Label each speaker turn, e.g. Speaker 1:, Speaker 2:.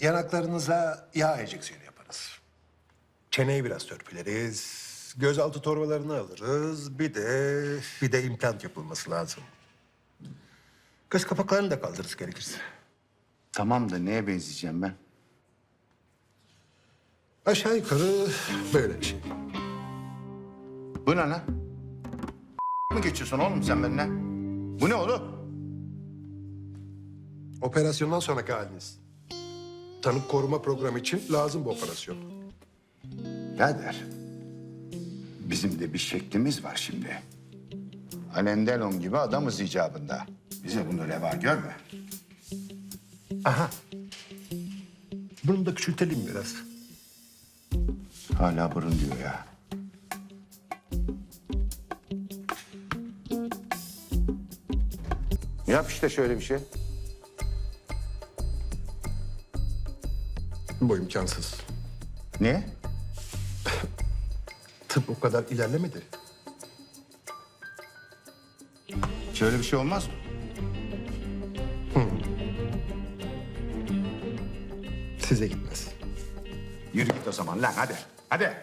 Speaker 1: Yanaklarınıza yağ enjeksiyonu yaparız. Çeneyi biraz törpüleriz. Gözaltı torbalarını alırız. Bir de bir de implant yapılması lazım. Göz kapaklarını da kaldırırız gerekirse.
Speaker 2: Tamam da neye benzeyeceğim ben?
Speaker 1: Aşağı yukarı böyle bir şey.
Speaker 2: Bu ne lan? mı geçiyorsun oğlum sen benimle? Bu ne oğlum?
Speaker 1: Operasyondan sonraki haliniz. Tanık koruma programı için lazım bu operasyon.
Speaker 2: Birader, bizim de bir şeklimiz var şimdi. Alendelon gibi adamız icabında. Bize bunu reva görme.
Speaker 1: Aha. Bunu da küçültelim biraz.
Speaker 2: Hala burun diyor ya. Yap işte şöyle bir şey.
Speaker 1: Bu imkansız.
Speaker 2: Niye?
Speaker 1: Tıp o kadar ilerlemedi.
Speaker 2: Şöyle bir şey olmaz mı?
Speaker 1: Size gitmez.
Speaker 2: Yürü git o zaman lan hadi. Hadi.